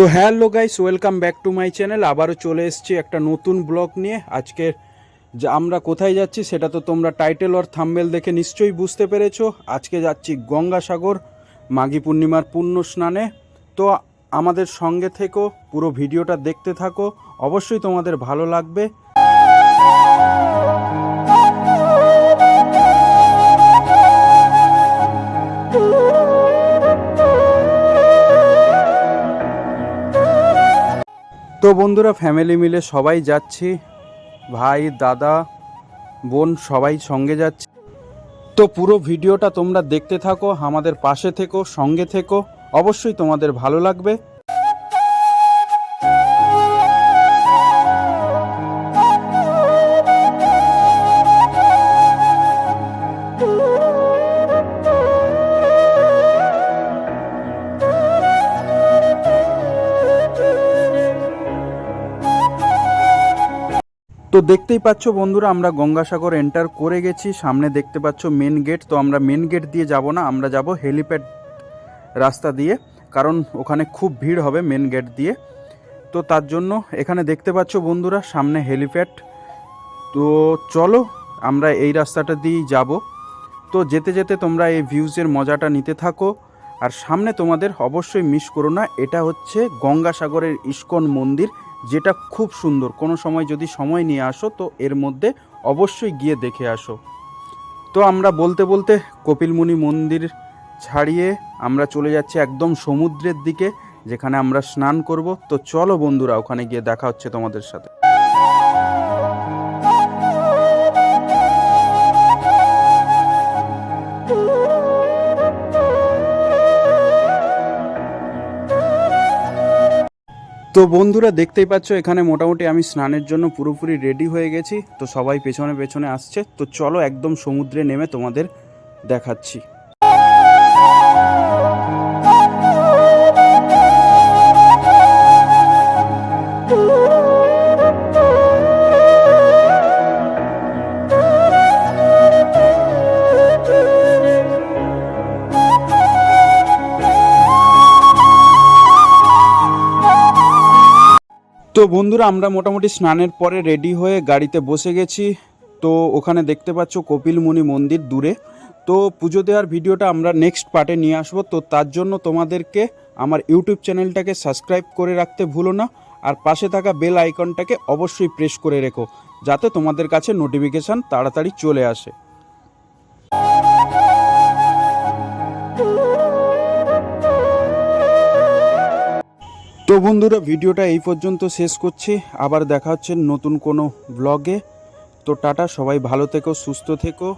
তো hello guys, welcome back to my channel. আবারও চলে এসছি একটা নতুন ব্লগ নিয়ে। আজকের যা আমরা কোথায় যাচ্ছি, সেটা তো তোমরা টাইটেল আর থাম্বেল দেখে নিশ্চয়ই বুঝতে পেরেছ। আজকে যাচ্ছি গঙ্গাসাগর, মাঘী পূর্ণিমার পুণ্য স্নানে। তো আমাদের সঙ্গে থেকো, পুরো ভিডিওটা দেখতে থাকো। অবশ্যই তোমাদের ভালো লাগবে। তো বন্ধুরা ফ্যামিলি মিলে সবাই যাচ্ছি। ভাই, দাদা, বোন সবাই সঙ্গে যাচ্ছে। তো পুরো ভিডিওটা তোমরা দেখতে থাকো, আমাদের পাশে থেকো, সঙ্গে থেকো। অবশ্যই তোমাদের ভালো লাগবে। তো দেখতেই পাচ্ছ বন্ধুরা, আমরা গঙ্গাসাগর এন্টার করে গেছি। সামনে দেখতে পাচ্ছ মেন গেট তো আমরা মেন গেট দিয়ে যাব না, আমরা যাব হেলিপ্যাড রাস্তা দিয়ে, কারণ ওখানে খুব ভিড় হবে মেন গেট দিয়ে। তো তার জন্য এখানে দেখতে পাচ্ছ বন্ধুরা, সামনে হেলিপ্যাড তো চলো, আমরা এই রাস্তাটা দিয়েই যাব। তো যেতে যেতে তোমরা এই ভিউজের মজাটা নিতে থাকো, আর সামনে তোমাদের অবশ্যই মিস করো না, এটা হচ্ছে গঙ্গাসাগরের ইস্কন মন্দির। যেটা খুব সুন্দর। কোনো সময় যদি সময় নিয়ে আসো, তো এর মধ্যে অবশ্যই গিয়ে দেখে আসো। তো আমরা বলতে বলতে কপিলমুনি মন্দির ছাড়িয়ে আমরা চলে যাচ্ছি একদম সমুদ্রের দিকে, যেখানে আমরা স্নান করব। তো চলো বন্ধুরা, ওখানে গিয়ে দেখা হচ্ছে তোমাদের সাথে। তো বন্ধুরা দেখতেই পাচ্ছ, এখানে মোটামুটি আমি স্নানের জন্য পুরোপুরি রেডি হয়ে গেছি। তো সবাই পেছনে পেছনে আসছে। তো চলো একদম সমুদ্রে নেমে তোমাদের দেখাচ্ছি। তো বন্ধুরা, আমরা মোটামুটি স্নানের পরে রেডি হয়ে গাড়িতে বসে গেছি। তো ওখানে দেখতে পাচ্ছ কপিলমুনি মন্দির দূরে। তো পুজো দেওয়ার ভিডিওটা আমরা নেক্সট পার্টে নিয়ে আসব। তো তার জন্য তোমাদেরকে আমার ইউটিউব চ্যানেলটাকে সাবস্ক্রাইব করে রাখতে ভুলো না। আর পাশে থাকা বেল আইকনটাকে অবশ্যই প্রেস করে রেখো, যাতে তোমাদের কাছে নোটিফিকেশান তাড়াতাড়ি চলে আসে। বন্ধুরা, ভিডিওটা এই পর্যন্ত শেষ করছি। আবার দেখা হচ্ছে নতুন কোনো ব্লগে তো টাটা, সবাই ভালো থেকো, সুস্থ থেকো।